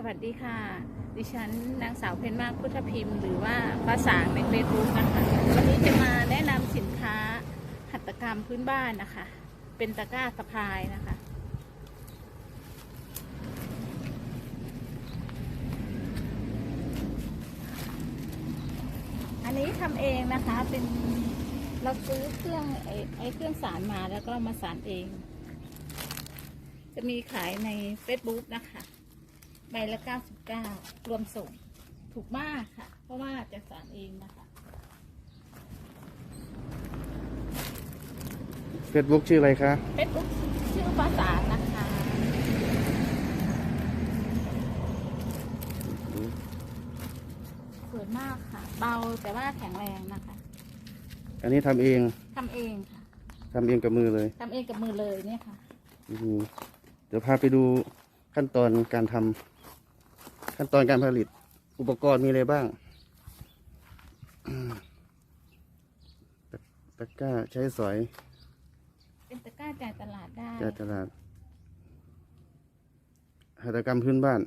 สวัสดีค่ะ ดิฉันนางสาวเพนมากพุทธพิมพ์ หรือว่าภาษาในเฟซบุ๊กนะคะ วันนี้จะมาแนะนำสินค้าหัตถกรรมพื้นบ้านนะคะ เป็นตะกร้าสะพายนะคะ อันนี้ทำเองนะคะ เป็นเราซื้อเครื่องไอ้ไอ้เครื่องสารมาแล้วก็มาสารเอง จะมีขายใน Facebook นะคะ ใบละ99รวมส่งถูกมากค่ะ เพราะว่าจะสารเองนะคะ เฟซบุ๊กชื่ออะไรคะ Facebook ชื่อภาษานะคะ สวยมากค่ะ เบาแต่ว่าแข็งแรงนะคะอันนี้ทำเองทำเองค่ะทำเองกับมือเลยทำเองกับมือเลยเนี่ยค่ะ อืมเดี๋ยวพาไปดูขั้นตอนการทำ ขั้นตอนการผลิตอุปกรณ์มีอะไรบ้างอืมตะตะกร้าใช้สอย เป็นตะกร้าจ่ายตลาดได้จากตลาดหัตถกรรมพื้นบ้าน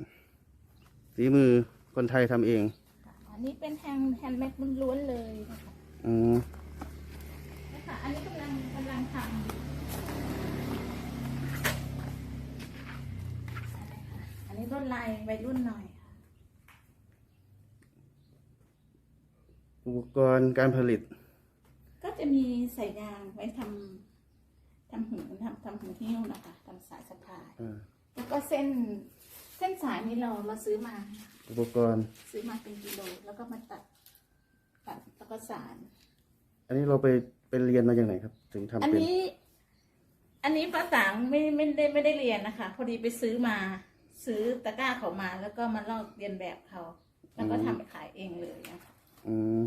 ฝีมือคนไทยทำเองค่ะอันนี้เป็นแฮนด์แฮนด์แม็กล้วนๆเลยนะคะอืมนะคะอันนี้กำลังกำลังทำอะไรคะอันนี้รุ่นลายวัยรุ่นหน่อยค่ะ อุปกรณ์การผลิต ก็จะมีใส่ยางไว้ทำทำหุ่นทำทำหุ่นหิ้วนะคะทำสายสะพาย อ่าแล้วก็เส้นเส้นสายนี้เรามาซื้อมา อุปกรณ์ซื้ซื้อมาเป็นกิโลแล้วก็มาตัด ตัดแล้วก็สาร อันนี้เราไปไปเรียนมาจากไหนครับ ถึงทำอันเป็นนี้ อันนี้ภาษาไม่ไม่ได้ไม่ได้เรียนนะคะ พอดีไปซื้อมา ซื้อตะกร้าเขามา แล้วก็มาลอกเรียนแบบเขา แล้วก็ทำไปขายเองเลยนะคะอืม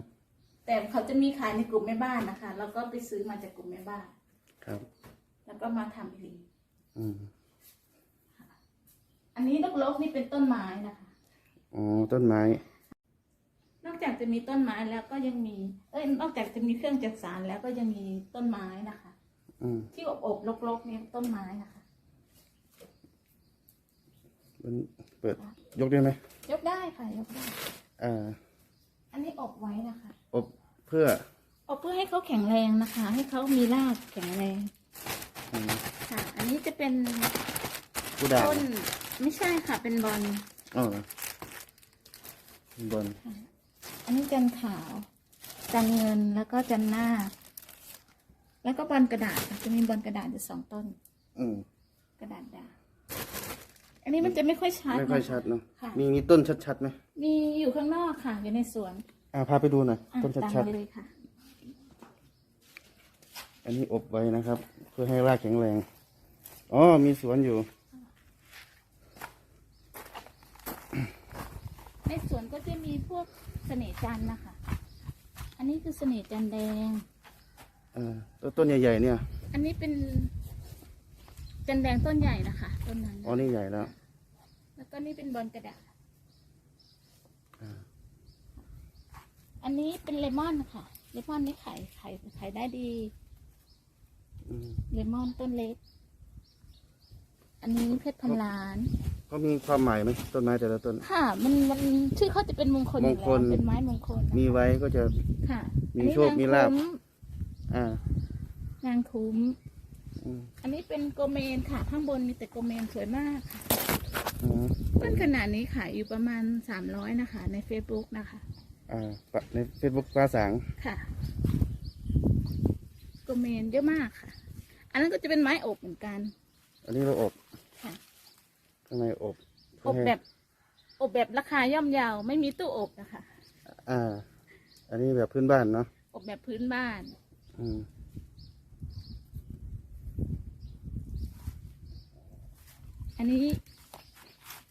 แต่เขาจะมีขายในกลุ่มแม่บ้านนะคะแล้วก็ไปซื้อมาจากกลุ่มแม่บ้าน ครับ แล้วก็มาทำเองอืมอันนี้ลกๆนี่เป็นต้นไม้นะคะ อ๋อต้นไม้ นอกจากจะมีต้นไม้แล้วก็ยังมี เอ้ยนอกจากจะมีเครื่องจักสานแล้วก็ยังมีต้นไม้นะคะ อืมที่อบๆลกๆเนี่ยต้นไม้นะคะ มันเปิด ยกได้ไหมยกได้ค่ะยกได้ อ่า อันนี้อบไว้นะคะอบ เพื่ออบเพื่อให้เขาแข็งแรงนะคะ ให้เขามีรากแข็งแรงอืมค่ะ อันนี้จะเป็นผู้ด่างต้นไม่ใช่ค่ะ เป็นบอลอ๋อบนอันนี้จันขาว จันเงินแล้วก็จันหน้า แล้วก็บอลกระดาษค่ะจะมีบอลกระดาษอยู่สองต้น อืมกระดาษด่างอันนี้มันจะไม่ค่อยชัดไม่ค่อยนะะชัดเนาะค่ะ มีมีต้นชัดๆไหม มีอยู่ข้างนอกค่ะอยู่ในสวน อ่าพาไปดูหน่อยอะต้นตามชัดไปเลยค่ะ ๆอันนี้อบไว้นะครับ เพื่อให้รากแข็งแรงอ๋อมีสวนอยู่ ในสวนก็จะมีพวกเสน่ห์จันทร์นะคะ อันนี้คือเสน่ห์จันทร์แดงอ่าต้นต้นใหญ่ๆเนี่ยอันนี้เป็นจันทร์แดงต้นใหญ่นะคะต้นนั้นอ๋อนี่ใหญ่แล้ว แล้วก็นี่เป็นบอลกระดาษ อ่า อันนี้เป็นเลมอนค่ะ เลมอนนี่ขายขายขายได้ดี อืมเลมอนต้นเล็ก อันนี้เพชรพันล้าน เขามีความหมายไหมต้นไม้แต่ละต้น ค่ะ มันมันชื่อเขาจะเป็นมงคลอยู่มงแล้ควลเป็นไม้มงคลนะคะมีไว้ก็จะ ค่ะมีอันนี้โชคนงมีลาภคุ้มอ่านางคุ้ม อืมอันนี้เป็นโกเมนค่ะ ข้างบนมีแต่โกเมนสวยมากค่ะ อืมต้นขนาดนี้ขายอยู่ประมาณสามร้อยนะคะ ใน Facebook นะคะ อ่าปะในเฟซบุ๊กปลาสางค่ะโกเมนเยอะมากค่ะ อันนั้นก็จะเป็นไม้อบเหมือนกัน อันนี้เราอบค่ะ ข้างในอบอบแบบ อบแบบราคาย่อมเยาวไม่มีตู้อบนะคะ อ่า อันนี้แบบพื้นบ้านเนาะอบแบบพื้นบ้าน อืมอันนี้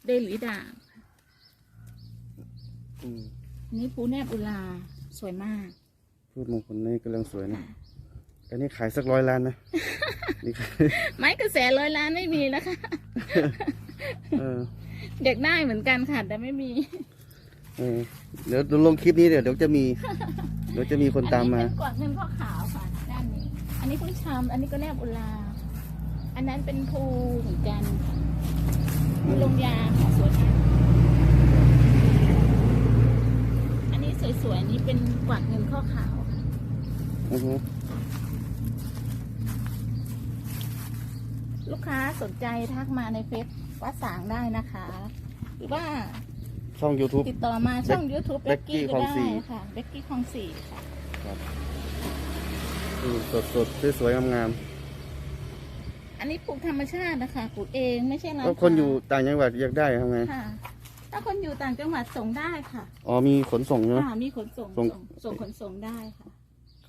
เดหลีด่าง อืมอั นนี้ภูแนบอุลาสวยมากพืชมงคลนี่กำลังสวยนะ อันนี้ขายสักร้อยล้านนะ นี่ขายไม้กระแสร้อยล้านไม่มีนะคะ เออเด็กได้เหมือนกันค่ะ แต่ไม่มีเออเดี๋ยวลงคลิปนี้เดี๋ยวเดี๋ยวจะมี เดี๋ยวจะมีคนตามมา อันนี้เป็นกวาดเงินพ่อขาวค่ะด้านนี้ อันนี้พึ่งชาม อันนี้ก็แนบอุลา อันนั้นเป็นภูเหมือนกันค่ะภูลงยาค่ะสวยมาก เป็นกวักเงินข้อขาวค่ะอือฮึลูกค้าสนใจทักมาในเฟซวัดสางได้นะคะ หรือว่าช่อง YouTube ติดต่อมาช่อง YouTube เบก Becky กี้คก็ลองได้สี่ ค่ะเบกกี้คลองสี่ค่ะสดสดๆสวยๆงามอันนี้ปลูกธรรมชาตินะคะปลูกเองไม่ใช่ๆร้านแล้วคนอยู่ต่างจังหวัดอยากได้ทำไง ค่ะ ถ้าคนอยู่ต่างจังหวัดส่งได้ค่ะอ๋อมีขนส่งใช่ไหม ค่ะมีขนส่งส่ง ส่งส่งขนส่งได้ค่ะ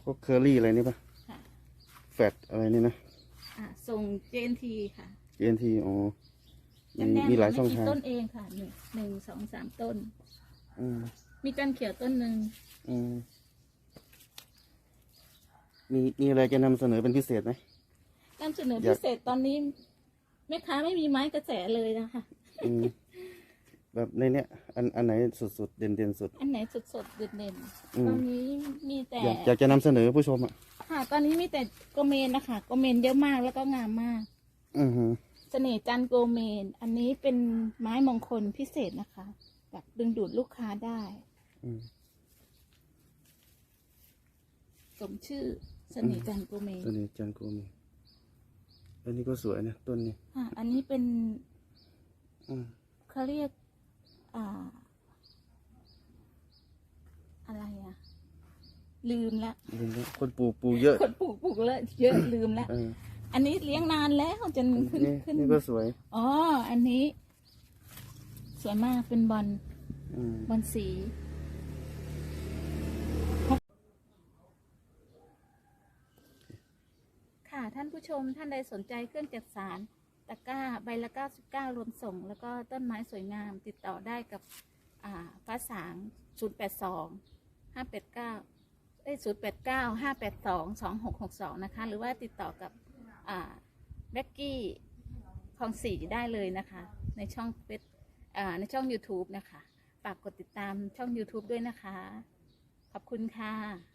พวกเคอรี่อะไรนี่ปะค่ะ แฟตอะไรนี่นะ อ่าส่ง JNT ค่ะ GNT อ๋อมีจำแนกมีหลายช่องไม่กี่ทางต้นเองค่ะหนึ่งหนึ่งสองสามต้น อืมมีจันเขียวต้นหนึ่งอืมมีมีอะไรจะนำเสนอเป็นพิเศษไหม นำเสนออยาพิกเศษตอนนี้แม่ค้าไม่มีไม้กระแสเลยนะคะ อืม แบบในเนี้ยอันอันไหนสุดๆเด่นเด่นๆสุด อันไหนสดๆเด่นอืมๆตอนนี้มีแต่อยากอยากจะนำเสนอผู้ชมอะค่ะ ตอนนี้มีแต่โกเมนนะคะโกเมนเยอะมากแล้วก็งามมาก อือฮึเสน่ห์จันทร์โกเมน อันนี้เป็นไม้มงคลพิเศษนะคะ แบบดึงดูดลูกค้าได้ อืมสมชื่อเสน่ห์จันทร์โกเมนตัวนี้จันโกมีอันนี้ก็สวยนะต้นนี้ค่ะอันนี้เป็นอืมเขาเรียก อ่าอะไรอะลืมละลืมแล้วคนปลูกปลูกเยอะ คนปลูกปลูกแล้วเยอะลืมละเอออันนี้เลี้ยงนานแล้วจนขึ้นนี่ขึ้นนี่ก็สวยอ๋ออันนี้ สวยมากเป็นบอลอืมบอลสี ค่ะท่านผู้ชมท่านใดสนใจเครื่องจักสาร ตะกร้าใบละ 99 รวมส่ง แล้วก็ต้นไม้สวยงามติดต่อได้กับอ่าฟ้าสาง 082 589เอ้ย089 582 2662 นะคะ หรือว่าติดต่อกับแบ็กกี้คลองสี่ได้เลยนะคะ ในช่องเฟซในช่อง YouTube นะคะ ฝากกดติดตามช่อง YouTube ด้วยนะคะ ขอบคุณค่ะ